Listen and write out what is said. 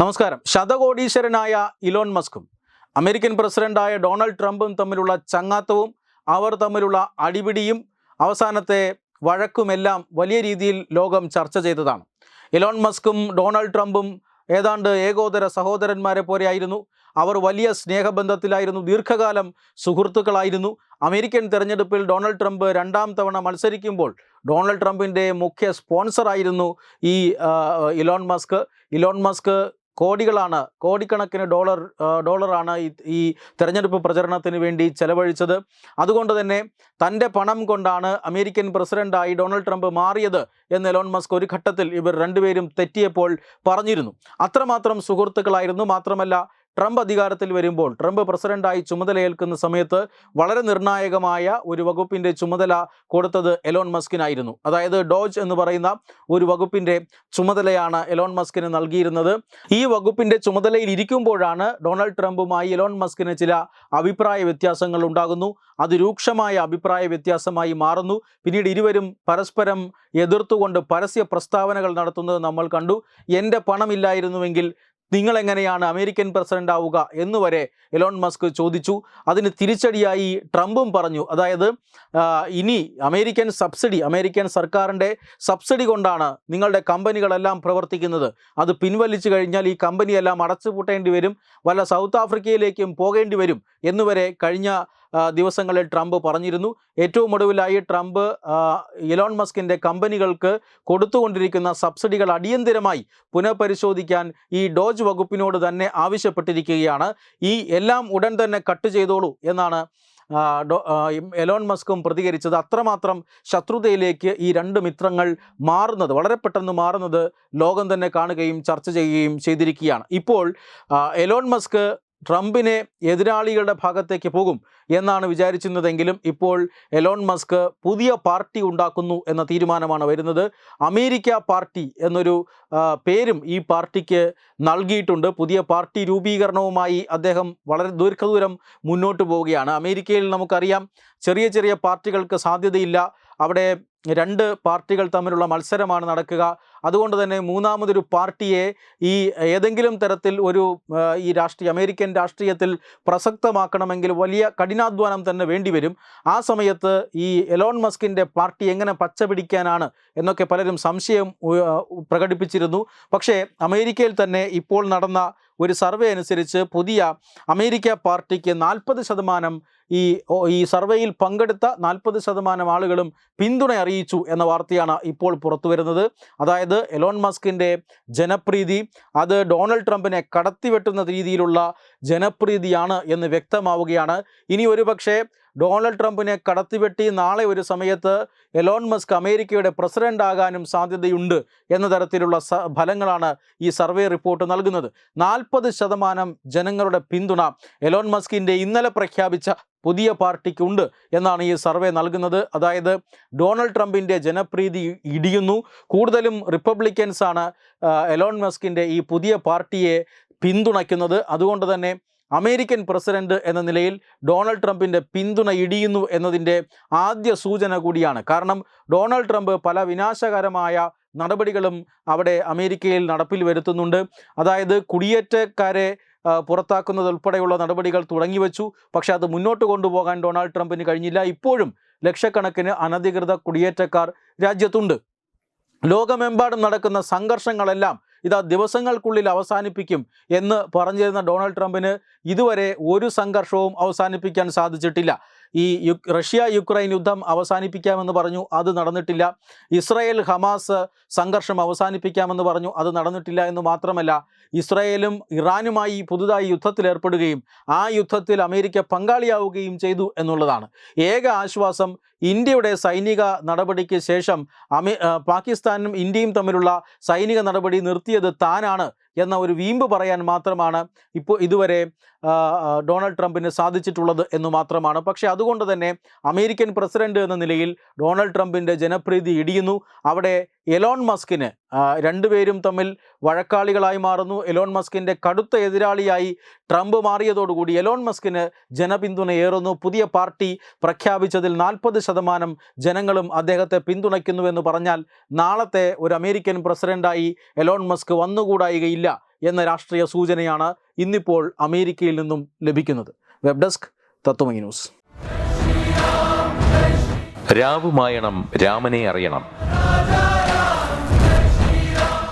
നമസ്കാരം. ശതകോടീശ്വരനായ ഇലോൺ മസ്കും അമേരിക്കൻ പ്രസിഡന്റായ ഡൊണാൾഡ് ട്രംപും തമ്മിലുള്ള ചങ്ങാത്തവും അവർ തമ്മിലുള്ള അടിപിടിയും അവസാനത്തെ വഴക്കുമെല്ലാം വലിയ രീതിയിൽ ലോകം ചർച്ച ചെയ്തതാണ്. ഇലോൺ മസ്കും ഡൊണാൾഡ് ട്രംപും ഏതാണ്ട് ഏകോദര സഹോദരന്മാരെ പോലെയായിരുന്നു. അവർ വലിയ സ്നേഹബന്ധത്തിലായിരുന്നു ദീർഘകാലം സുഹൃത്തുക്കളായിരുന്നു. അമേരിക്കൻ തെരഞ്ഞെടുപ്പിൽ ഡൊണാൾഡ് ട്രംപ് രണ്ടാം തവണ മത്സരിക്കുമ്പോൾ ഡൊണാൾഡ് ട്രംപിന്റെ മുഖ്യ സ്പോൺസറായിരുന്നു ഈ ഇലോൺ മസ്ക്. ഇലോൺ മസ്ക് കോടികളാണ് കോടിക്കണക്കിന് ഡോളർ ഡോളറാണ് ഈ ഈ തെരഞ്ഞെടുപ്പ് പ്രചരണത്തിന് വേണ്ടി ചെലവഴിച്ചത്. അതുകൊണ്ട് തന്നെ തന്റെ പണം കൊണ്ടാണ് അമേരിക്കൻ പ്രസിഡന്റായി ഡൊണാൾഡ് ട്രംപ് മാറിയത് എന്ന് എലോൺ മസ്ക് ഒരു ഘട്ടത്തിൽ ഇവർ രണ്ടുപേരും തെറ്റിയപ്പോൾ പറഞ്ഞിരുന്നു. അത്രമാത്രം സുഹൃത്തുക്കളായിരുന്നു. മാത്രമല്ല ട്രംപ് അധികാരത്തിൽ വരുമ്പോൾ ട്രംപ് പ്രസിഡന്റായി ചുമതലയേൽക്കുന്ന സമയത്ത് വളരെ നിർണായകമായ ഒരു വകുപ്പിന്റെ ചുമതല കൊടുത്തത് എലോൺ മസ്കിനായിരുന്നു. അതായത് ഡോജ് എന്ന് പറയുന്ന ഒരു വകുപ്പിന്റെ ചുമതലയാണ് എലോൺ മസ്കിന് നൽകിയിരുന്നത്. ഈ വകുപ്പിന്റെ ചുമതലയിൽ ഇരിക്കുമ്പോഴാണ് ഡൊണാൾഡ് ട്രംപുമായി എലോൺ മസ്കിന് ചില അഭിപ്രായ വ്യത്യാസങ്ങൾ ഉണ്ടാകുന്നു. അത് രൂക്ഷമായ അഭിപ്രായ വ്യത്യാസമായി മാറുന്നു. പിന്നീട് ഇരുവരും പരസ്പരം എതിർത്തുകൊണ്ട് പരസ്യ പ്രസ്താവനകൾ നടത്തുന്നത് നമ്മൾ കണ്ടു. എന്റെ പണമില്ലായിരുന്നുവെങ്കിൽ നിങ്ങൾ എങ്ങനെയാണ് അമേരിക്കൻ പ്രസിഡന്റ് ആവുക എന്നുവരെ എലോൺ മസ്ക് ചോദിച്ചു. അതിന് തിരിച്ചടിയായി ട്രംപും പറഞ്ഞു. അതായത് ഇനി അമേരിക്കൻ സബ്സിഡി അമേരിക്കൻ സർക്കാരിന്റെ സബ്സിഡി കൊണ്ടാണ് നിങ്ങളുടെ കമ്പനികളെല്ലാം പ്രവർത്തിക്കുന്നത്. അത് പിൻവലിച്ചു കഴിഞ്ഞാൽ ഈ കമ്പനിയെല്ലാം അടച്ചുപൂട്ടേണ്ടി വരും. വല്ല സൗത്ത് ആഫ്രിക്കയിലേക്കും പോകേണ്ടി വരും എന്നുവരെ കഴിഞ്ഞ ദിവസങ്ങളിൽ ട്രംപ് പറഞ്ഞിരുന്നു. ഏറ്റവും ഒടുവിലായി ട്രംപ് ഇലോൺ മസ്കിന്റെ കമ്പനികൾക്ക് കൊടുത്തുകൊണ്ടിരിക്കുന്ന സബ്സിഡികൾ അടിയന്തിരമായി പുനഃപരിശോധിക്കാൻ ഈ ഡോജ് വകുപ്പിനോട് തന്നെ ആവശ്യപ്പെട്ടിരിക്കുകയാണ്. ഈ എല്ലാം ഉടൻ തന്നെ കട്ട് ചെയ്തോളൂ എന്നാണ് എലോൺ മസ്കും പ്രതികരിച്ചത്. അത്രമാത്രം ശത്രുതയിലേക്ക് ഈ രണ്ട് മിത്രങ്ങൾ മാറുന്നത് വളരെ പെട്ടെന്ന് മാറുന്നത് ലോകം തന്നെ കാണുകയും ചർച്ച ചെയ്യുകയും ചെയ്തിരിക്കുകയാണ്. ഇപ്പോൾ എലോൺ മസ്ക് ട്രംപിനെ എതിരാളികളുടെ ഭാഗത്തേക്ക് പോകും എന്നാണ് വിചാരിച്ചിരുന്നതെങ്കിലും ഇപ്പോൾ എലോൺ മസ്ക് പുതിയ പാർട്ടി ഉണ്ടാക്കുന്നു എന്ന തീരുമാനമാണ് വരുന്നത്. അമേരിക്ക പാർട്ടി എന്നൊരു പേരും ഈ പാർട്ടിക്ക് നൽകിയിട്ടുണ്ട്. പുതിയ പാർട്ടി രൂപീകരണവുമായി അദ്ദേഹം വളരെ ദീർഘദൂരം മുന്നോട്ട് പോവുകയാണ്. അമേരിക്കയിൽ നമുക്കറിയാം ചെറിയ ചെറിയ പാർട്ടികൾക്ക് സാധ്യതയില്ല. അവിടെ രണ്ട് പാർട്ടികൾ തമ്മിലുള്ള മത്സരമാണ് നടക്കുക. അതുകൊണ്ട് തന്നെ മൂന്നാമതൊരു പാർട്ടിയെ ഈ ഏതെങ്കിലും തരത്തിൽ ഒരു ഈ രാഷ്ട്രീയ അമേരിക്കൻ രാഷ്ട്രീയത്തിൽ പ്രസക്തമാക്കണമെങ്കിൽ വലിയ കഠിനാധ്വാനം തന്നെ വേണ്ടിവരും. ആ സമയത്ത് ഈ എലോൺ മസ്കിന്റെ പാർട്ടി എങ്ങനെ പച്ച പിടിക്കാനാണ് എന്നൊക്കെ പലരും സംശയം പ്രകടിപ്പിച്ചിരുന്നു. പക്ഷേ അമേരിക്കയിൽ തന്നെ ഇപ്പോൾ നടന്ന ഒരു സർവേ അനുസരിച്ച് പുതിയ അമേരിക്ക പാർട്ടിക്ക് നാൽപ്പത് ശതമാനം ഈ ഈ സർവേയിൽ പങ്കെടുത്ത നാൽപ്പത് ശതമാനം ആളുകളും പിന്തുണ അറിയിച്ചു എന്ന വാർത്തയാണ് ഇപ്പോൾ പുറത്തു വരുന്നത് അതായത് എലോൺ മസ്കിന്റെ ജനപ്രീതി അത് ഡൊണാൾഡ് ട്രംപിനെ കടത്തിവെട്ടുന്ന രീതിയിലുള്ള ജനപ്രീതിയാണ് എന്ന് വ്യക്തമാവുകയാണ്. ഇനി ഒരുപക്ഷെ ഡൊണാൾഡ് ട്രംപിനെ കടത്തിവെട്ടി നാളെ ഒരു സമയത്ത് എലോൺ മസ്ക് അമേരിക്കയുടെ പ്രസിഡന്റ് ആകാനും സാധ്യതയുണ്ട് എന്ന തരത്തിലുള്ള ഫലങ്ങളാണ് ഈ സർവേ റിപ്പോർട്ട് നൽകുന്നത്. നാൽപ്പത് ശതമാനം ജനങ്ങളുടെ പിന്തുണ എലോൺ മസ്കിന്റെ ഇന്നലെ പ്രഖ്യാപിച്ച പുതിയ പാർട്ടിക്കുണ്ട് എന്നാണ് ഈ സർവേ നൽകുന്നത്. അതായത് ഡൊണാൾഡ് ട്രംപിന്റെ ജനപ്രീതി ഇടിയുന്നു. കൂടുതലും റിപ്പബ്ലിക്കൻസാണ് എലോൺ മസ്കിന്റെ ഈ പുതിയ പാർട്ടിയെ പിന്തുണയ്ക്കുന്നത്. അതുകൊണ്ട് തന്നെ അമേരിക്കൻ പ്രസിഡന്റ് എന്ന നിലയിൽ ഡൊണാൾഡ് ട്രംപിന്റെ പിന്തുണ ഇടിയുന്നു എന്നതിന്റെ ആദ്യ സൂചന കൂടിയാണ്. കാരണം ഡൊണാൾഡ് ട്രംപ് പല വിനാശകരമായ നടപടികളും അവിടെ അമേരിക്കയിൽ നടപ്പിൽ വരുത്തുന്നുണ്ട്. അതായത് കുടിയേറ്റക്കാരെ പുറത്താക്കുന്നത് ഉൾപ്പെടെയുള്ള നടപടികൾ തുടങ്ങിവെച്ചു. പക്ഷേ അത് മുന്നോട്ട് കൊണ്ടുപോകാൻ ഡൊണാൾഡ് ട്രംപിന് കഴിഞ്ഞില്ല. ഇപ്പോഴും ലക്ഷക്കണക്കിന് അനധികൃത കുടിയേറ്റക്കാർ രാജ്യത്തുണ്ട്. ലോകമെമ്പാടും നടക്കുന്ന സംഘർഷങ്ങളെല്ലാം ഇതാ ദിവസങ്ങൾക്കുള്ളിൽ അവസാനിപ്പിക്കും എന്ന് പറഞ്ഞിരുന്ന ഡൊണാൾഡ് ട്രംപിന് ഇതുവരെ ഒരു സംഘർഷവും അവസാനിപ്പിക്കാൻ സാധിച്ചിട്ടില്ല. ഈ റഷ്യ യുക്രൈൻ യുദ്ധം അവസാനിപ്പിക്കാമെന്ന് പറഞ്ഞു അത് നടന്നിട്ടില്ല. ഇസ്രായേൽ ഹമാസ് സംഘർഷം അവസാനിപ്പിക്കാമെന്ന് പറഞ്ഞു അത് നടന്നിട്ടില്ല എന്ന് മാത്രമല്ല ഇസ്രായേലും ഇറാനുമായി പുതുതായി യുദ്ധത്തിൽ ഏർപ്പെടുകയും ആ യുദ്ധത്തിൽ അമേരിക്ക പങ്കാളിയാവുകയും ചെയ്തു എന്നുള്ളതാണ്. ഏക ആശ്വാസം ഇന്ത്യയുടെ സൈനിക നടപടിക്ക് ശേഷം അമേ പാകിസ്ഥാനും ഇന്ത്യയും തമ്മിലുള്ള സൈനിക നടപടി നിർത്തിയത് താനാണ് എന്ന ഒരു വീമ്പ് പറയാൻ മാത്രമാണ് ഇപ്പോൾ ഇതുവരെ ഡൊണാൾഡ് ട്രംപിന് സാധിച്ചിട്ടുള്ളത് എന്ന് മാത്രമാണ്. പക്ഷേ അതുകൊണ്ട് തന്നെ അമേരിക്കൻ പ്രസിഡന്റ് എന്ന നിലയിൽ ഡൊണാൾഡ് ട്രംപിന്റെ ജനപ്രീതി ഇടിയുന്നു. അവിടെ എലോൺ മസ്കിന് രണ്ടുപേരും തമ്മിൽ വഴക്കാളികളായി മാറുന്നു. എലോൺ മസ്കിന്റെ കടുത്ത എതിരാളിയായി ട്രംപ് മാറിയതോടുകൂടി എലോൺ മസ്കിന് ജനപിന്തുണ ഏറുന്നു. പുതിയ പാർട്ടി പ്രഖ്യാപിച്ചതിൽ നാൽപ്പത് ശതമാനം ജനങ്ങളും അദ്ദേഹത്തെ പിന്തുണയ്ക്കുന്നുവെന്ന് പറഞ്ഞാൽ നാളത്തെ ഒരു അമേരിക്കൻ പ്രസിഡന്റായി എലോൺ മസ്ക് വന്നുകൂടായികയില്ല എന്ന രാഷ്ട്രീയ സൂചനയാണ് ഇന്നിപ്പോൾ അമേരിക്കയിൽ നിന്നും ലഭിക്കുന്നത്. Web desk Tattvamayi news. രാവുമായണം രാമനെ അറിയണം.